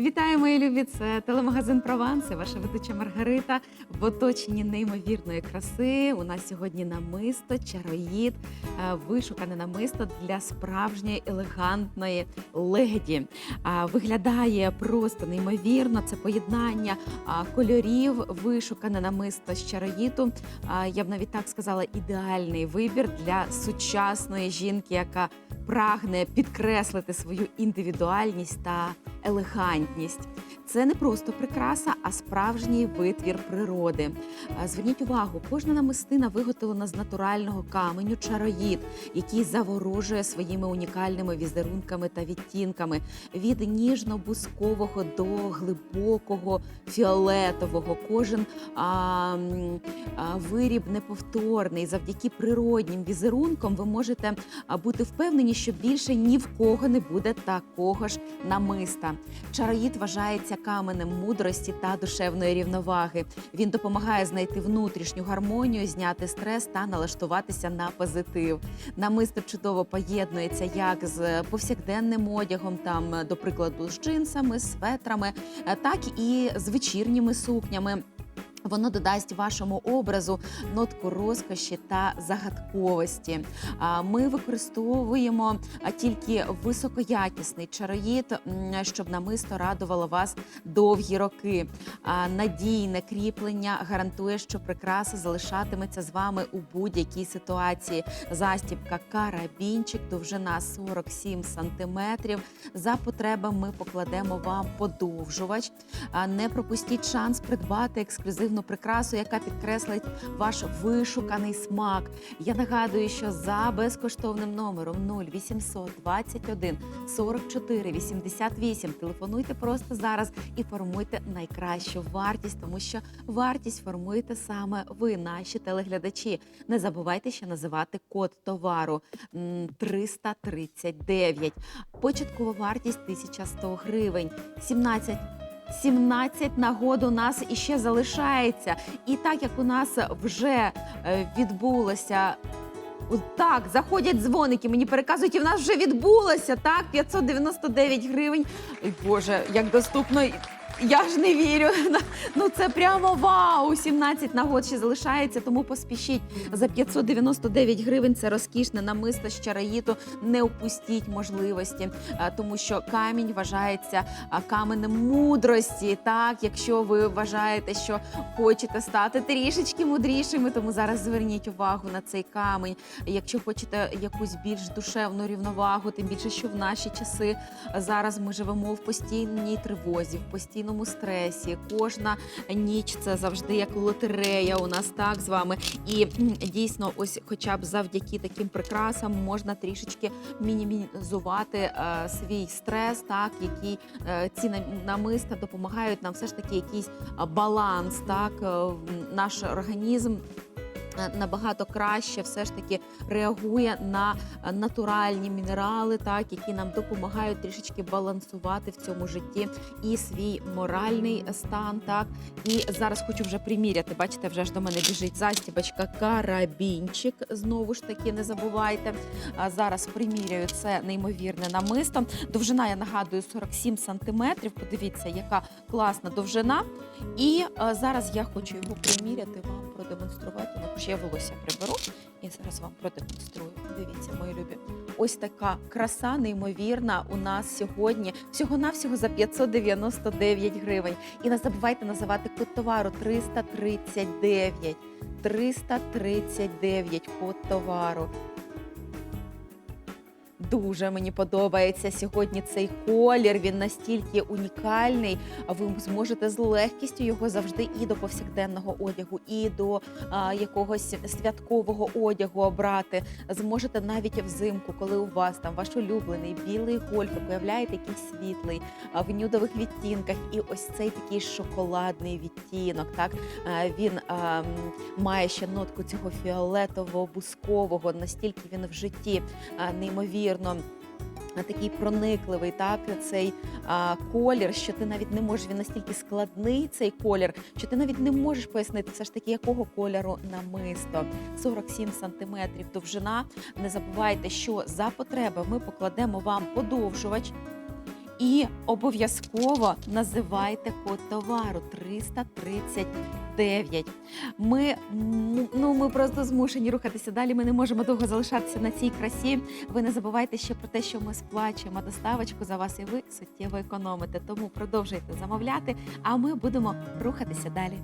Вітаю, мої любі! Це телемагазин Прованс. Ваша ведуча Маргарита в оточенні неймовірної краси. У нас сьогодні намисто, чароїд, е, вишукане намисто для справжньої елегантної леді. Виглядає просто неймовірно. Це поєднання кольорів, вишукане намисто з чароїту. Я б навіть так сказала, ідеальний вибір для сучасної жінки, яка прагне підкреслити свою індивідуальність та елегантність. Це не просто прикраса, а справжній витвір природи. Зверніть увагу, кожна намистина виготовлена з натурального каменю чароїд, який заворожує своїми унікальними візерунками та відтінками від ніжно-бускового до глибокого фіолетового. Кожен а, а, виріб неповторний. Завдяки природнім візерункам ви можете бути впевнені, що більше ні в кого не буде такого ж намиста. Чароїд вважається каменем мудрості та душевної рівноваги. Він допомагає знайти внутрішню гармонію, зняти стрес та налаштуватися на позитив. Намисто чудово поєднується як з повсякденним одягом, там, до прикладу, з джинсами, светрами, е, так і з вечірніми сукнями. Воно додасть вашому образу нотку розкоші та загадковості. Ми використовуємо тільки високоякісний чароїд, щоб намисто радувало вас довгі роки. Надійне кріплення гарантує, що прикраса залишатиметься з вами у будь-якій ситуації. Застібка карабінчик, довжина 47 сантиметрів. За потреби ми покладемо вам подовжувач. Не пропустіть шанс придбати ексклюзивну прикрасу, яка підкреслить ваш вишуканий смак. Я нагадую, що за безкоштовним номером 0800 21 44 88 телефонуйте просто зараз і формуйте найкращу вартість, тому що вартість формуєте саме ви, наші телеглядачі. Не забувайте ще називати код товару м, 339. Початкова вартість 1100 гривень. 17 17 нагод у нас іще залишається. І так як у нас вже е, відбулося. Так, заходять дзвоники, мені переказують, і в нас вже відбулося, так, 599 гривень. Ой, Боже, як доступно. Я ж не вірю. Ну це прямо вау! 17 нагод ще залишається, тому поспішіть. За 599 гривень це розкішне намисто з чараїту. Не упустіть можливості, тому що камінь вважається каменем мудрості. Так, якщо ви вважаєте, що хочете стати трішечки мудрішими, тому зараз зверніть увагу на цей камінь. Якщо хочете якусь більш душевну рівновагу, тим більше, що в наші часи зараз ми живемо в постійній тривозі, в постійному стресі. Кожна ніч це завжди як лотерея у нас так з вами. І дійсно, ось, хоча б завдяки таким прикрасам, можна трішечки мінімізувати е, свій стрес, так які е, ці нам- намиста допомагають нам все ж таки якийсь баланс, так е, наш організм. Е, Набагато краще все ж таки реагує на е, натуральні мінерали, так які нам допомагають трішечки балансувати в цьому житті і свій моральний стан. Так і зараз хочу вже приміряти. Бачите, вже ж до мене біжить застібочка, карабінчик. Знову ж таки, не забувайте. Зараз приміряю це неймовірне намисто. Довжина я нагадую 47 сантиметрів. Подивіться, яка класна довжина. І е, зараз я хочу його приміряти, вам продемонструвати. Ну, ще я волосся приберу і зараз вам продемонструю. Дивіться, мої любі. Ось така краса неймовірна у нас сьогодні. Всього-навсього за 599 гривень. І не забувайте називати код товару 339. 339 код товару. Дуже мені подобається сьогодні цей колір. Він настільки унікальний. А ви зможете з легкістю його завжди і до повсякденного одягу, і до а, якогось святкового одягу обрати. Зможете навіть взимку, коли у вас там ваш улюблений білий гольф, ви появляєте якийсь світлий а, в нюдових відтінках, і ось цей такий шоколадний відтінок. Так він а, має ще нотку цього фіолетового бускового, настільки він в житті а, неймовірно. А, Такий проникливий, так цей а, колір, що ти навіть не можеш. Він настільки складний цей колір, що ти навіть не можеш пояснити, все ж таки, якого кольору намисто. 47 сантиметрів довжина. Не забувайте, що за потреби ми покладемо вам подовжувач. І обов'язково називайте код товару 339. Ми, ну, ми просто змушені рухатися далі. Ми не можемо довго залишатися на цій красі. Ви не забувайте ще про те, що ми сплачуємо доставочку за вас, і ви суттєво економите. Тому продовжуйте замовляти, а ми будемо рухатися далі.